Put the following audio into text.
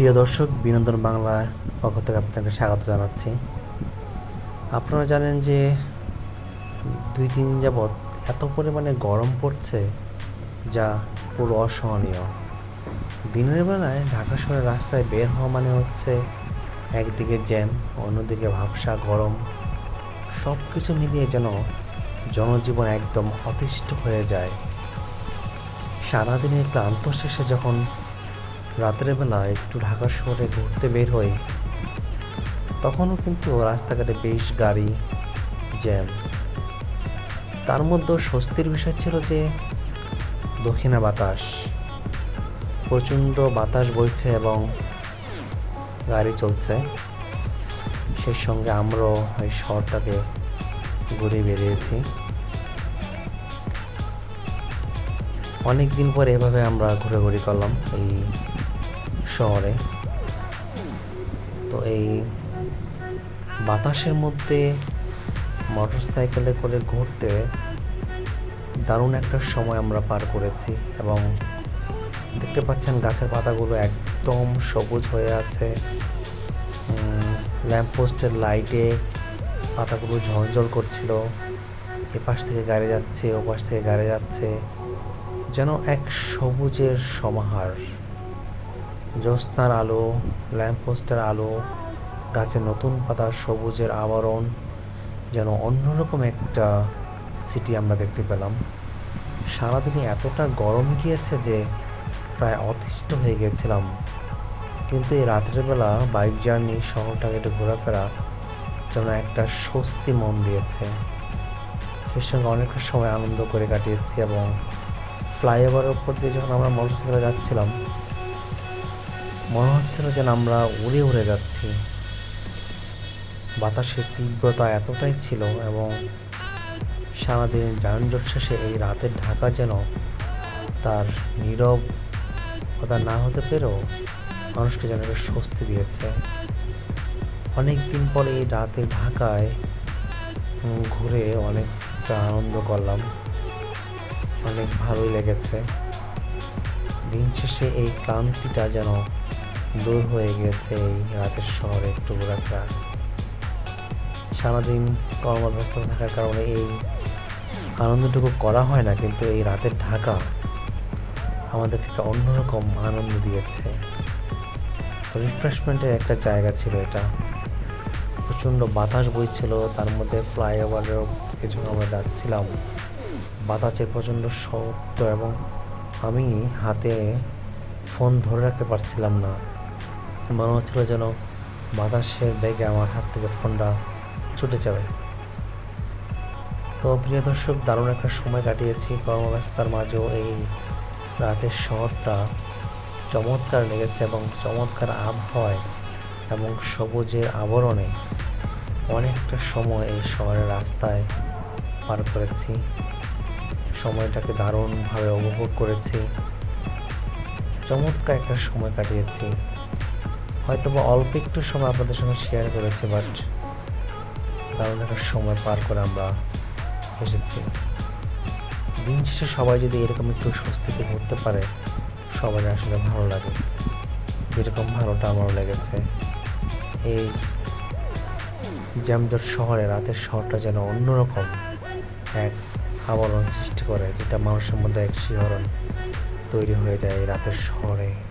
প্রিয় দর্শক, বিনোদন বাংলার পক্ষ থেকে আপনাকে স্বাগত জানাচ্ছি। আপনারা জানেন যে দুই, তিন দিন যাবৎ এত পরিমাণে গরম পড়ছে যা পুরো অসহনীয়। দিনের বেলায় ঢাকা শহরের রাস্তায় বের হওয়া মানে হচ্ছে একদিকে জ্যাম, অন্যদিকে ভাবসা গরম। সব কিছু মিলিয়ে যেন জনজীবন একদম অতিষ্ঠ হয়ে যায়। সারাদিনের ক্লান্ত শেষে যখন রাতের বেলা একটু ঢাকা শহরে ঘুরতে বের হই, তখনও কিন্তু রাস্তাঘাটে বেশ গাড়ি, জ্যাম। তার মধ্যেও স্বস্তির বিষয় ছিল যে, দক্ষিণা বাতাস, প্রচণ্ড বাতাস বইছে এবং গাড়ি চলছে। সেই সঙ্গে আমরাও এই শহরটাকে ঘুরে বেরিয়েছি অনেক দিন পর এভাবে আমরা ঘোরাঘুরি করলাম এই শহরে। তো এই বাতাসের মধ্যে মোটর সাইকেলে করে ঘুরতে দারুণ একটা সময় আমরা পার করেছি এবং দেখতে পাচ্ছেন গাছের পাতাগুলো একদম সবুজ হয়ে আছে। ল্যাম্পপোস্টের লাইটে পাতাগুলো ঝলঝল করছিল। এ পাশ থেকে গাড়ি যাচ্ছে ও পাশ থেকে গাড়ি যাচ্ছে। যেন এক সবুজের সমাহার। জ্যোৎস্নার আলো, ল্যাম্পপোস্টের আলো গাছে নতুন পাতা সবুজের আবরণ, যেন অন্যরকম একটা সিটি আমরা দেখতে পেলাম। সারাদিনে এতটা গরম গিয়েছে যে প্রায় অতিষ্ঠ হয়ে গেছিলাম। কিন্তু এই রাতের বেলা বাইক জার্নি শহরটাকে একটু ঘোরাফেরা যেন একটা স্বস্তি মন দিয়েছে। সেই সঙ্গে অনেকটা সময় আনন্দ করে কাটিয়েছি এবং ফ্লাইওভারের উপর দিয়ে যখন আমরা মোটরসাইকেলে যাচ্ছিলাম মনে হচ্ছিল যেন আমরা উড়ে উড়ে যাচ্ছি। বাতাসের তীব্রতা এতটাই ছিল এবং সারাদিন যানজট শেষে এই রাতের ঢাকা যেন তার নীরব কথা না হতে পেরেও মানুষকে যেন একটা স্বস্তি দিয়েছে। অনেক দিন পরে এই রাতের ঢাকায় ঘুরে অনেকটা আনন্দ করলাম। অনেক ভালোই লেগেছে। দিন শেষে এই ক্লান্তিটা যেন দূর হয়ে গেছে এই রাতের শহরে একটু ঘোরাফেরা। সারাদিন কর্মব্যস্ত থাকার কারণে এই আনন্দটুকু করা হয় না, কিন্তু এই রাতের ঢাকা আমাদেরকে একটা অন্যরকম আনন্দ দিয়েছে। রিফ্রেশমেন্টের একটা জায়গা ছিল এটা। প্রচণ্ড বাতাস বইছিল, তার মধ্যে ফ্লাইওভারের কিছু আমরা যাচ্ছিলাম। বাতাসের প্রচণ্ড শব্দ এবং আমি হাতে ফোন ধরে রাখতে পারছিলাম না। মনে হচ্ছিল যেন বাতাসের বেগে আমার হাত থেকে ফোনটা ছুটে যাবে। তো প্রিয় দর্শক, দারুণ একটা সময় কাটিয়েছি। কর্মব্যস্ততার মাঝেও এই রাতের শহরটা চমৎকার লেগেছে এবং চমৎকার আবহাওয়ায় এবং সবুজের আবরণে অনেকটা সময় এই শহরের রাস্তায় পার করেছি। সময়টাকে দারুণভাবে উপভোগ করেছি। চমৎকার একটা সময় কাটিয়েছি। হয়তো বা অল্প একটু সময় আপনাদের সঙ্গে শেয়ার করেছি বাট দারুণ একটা সময় পার করে আমরা এসেছি। দিন শেষে সবাই যদি এরকম একটু স্বস্তিতে ঘুরতে পারে সবার আসলে ভালো লাগে। যেরকম ভালোটা আমারও লেগেছে। এই জ্যামজট শহরে, রাতের শহরটা যেন অন্যরকম এক আবরণ সৃষ্টি করে, যেটা মানুষের মধ্যে এক শিহরণ তৈরি হয়ে যায় রাতের শহরে।